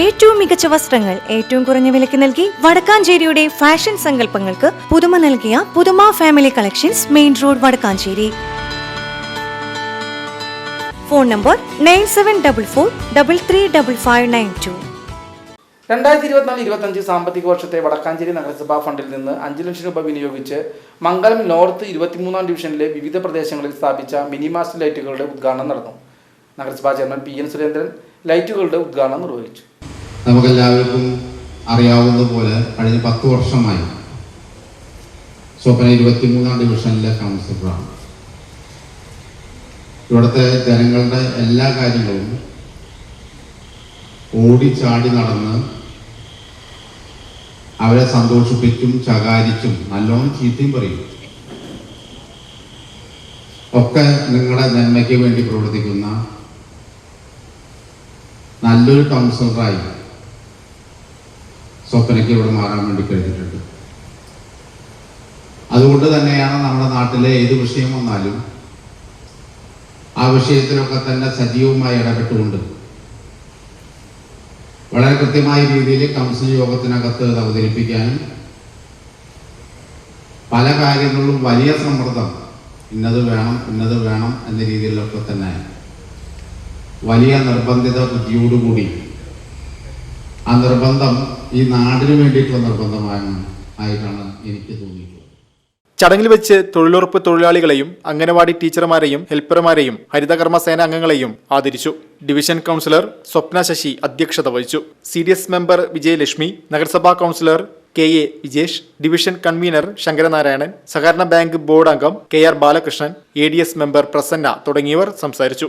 ഏറ്റവും മികച്ച വസ്ത്രങ്ങൾ ഏറ്റവും കുറഞ്ഞ വിലയ്ക്ക് നൽകി വടക്കാഞ്ചേരിയുടെ ഫാഷൻ സങ്കല്പങ്ങൾക്ക് പുതുമ നൽകിയ പുതുമ family collections main road Vadakkanchery. Phone number nine seven double four double three double five nine two രണ്ടായിരത്തി ഇരുപത്തിനാല് ഇരുപത്തഞ്ച് സാമ്പത്തിക വർഷത്തെ വടക്കാഞ്ചേരി നഗരസഭാ ഫണ്ടിൽ നിന്ന് അഞ്ച് ലക്ഷം രൂപ വിനിയോഗിച്ച് മംഗലം നോർത്ത് ഇരുപത്തിമൂന്നാം ഡിവിഷനിലെ വിവിധ പ്രദേശങ്ങളിൽ സ്ഥാപിച്ച മിനി മാസ്റ്റർ ലൈറ്റുകളുടെ ഉദ്ഘാടനം നടന്നു. നഗരസഭാ ചെയർമാൻ പി എൻ സുരേന്ദ്രൻ ലൈറ്റുകളുടെ ഉദ്ഘാടനം നിർവഹിച്ചു. നമുക്കെല്ലാവർക്കും അറിയാവുന്ന പോലെ കഴിഞ്ഞ പത്ത് വർഷമായി സ്വപ്ന ഇരുപത്തിമൂന്നാം ഡിവിഷനിലെ കൗൺസിലറാണ് ഇവിടുത്തെ ജനങ്ങളുടെ എല്ലാ കാര്യങ്ങളും ഓടിച്ചാടി നടന്ന് അവരെ സന്തോഷിപ്പിച്ചും ചകാരിച്ചും നല്ലോണം ചീത്തയും പറയും. ഒക്കെ നിങ്ങളുടെ നന്മയ്ക്ക് വേണ്ടി പ്രവർത്തിക്കുന്ന നല്ലൊരു കൗൺസിലറായി സ്വപ്നയ്ക്ക് ഇവിടെ മാറാൻ വേണ്ടി കഴിഞ്ഞിട്ടുണ്ട്. അതുകൊണ്ട് തന്നെയാണ് നമ്മുടെ നാട്ടിലെ ഏത് വിഷയം വന്നാലും ആ വിഷയത്തിലൊക്കെ തന്നെ സജീവമായി ഇടപെട്ടുകൊണ്ട് വളരെ കൃത്യമായ രീതിയിൽ കൗൺസിൽ യോഗത്തിനകത്ത് അവതരിപ്പിക്കാനും പല കാര്യങ്ങളിലും വലിയ സമ്മർദ്ദം ഇന്നത് വേണം ഇന്നത് വേണം എന്ന രീതിയിലൊക്കെ തന്നെ വലിയ നിർബന്ധിത ബുദ്ധിയോടുകൂടി ആ നിർബന്ധം ഈ നാടിന് വേണ്ടിയിട്ടുള്ള നിർബന്ധമാണ് ആയിട്ടാണ് എനിക്ക് തോന്നിയിട്ടുള്ളത്. ചടങ്ങിൽ വെച്ച് തൊഴിലുറപ്പ് തൊഴിലാളികളെയും അംഗനവാടി ടീച്ചർമാരെയും ഹെൽപ്പർമാരെയും ഹരിതകർമ്മ സേന അംഗങ്ങളെയും ആദരിച്ചു. ഡിവിഷൻ കൗൺസിലർ സ്വപ്ന ശശി അധ്യക്ഷത വഹിച്ചു. C D S member Vijayalakshmi നഗരസഭാ councillor K A Vijesh division convener Sankaranarayanan സഹകരണ ബാങ്ക് ബോർഡ് അംഗം K R Balakrishnan A D S member Prasanna തുടങ്ങിയവർ സംസാരിച്ചു.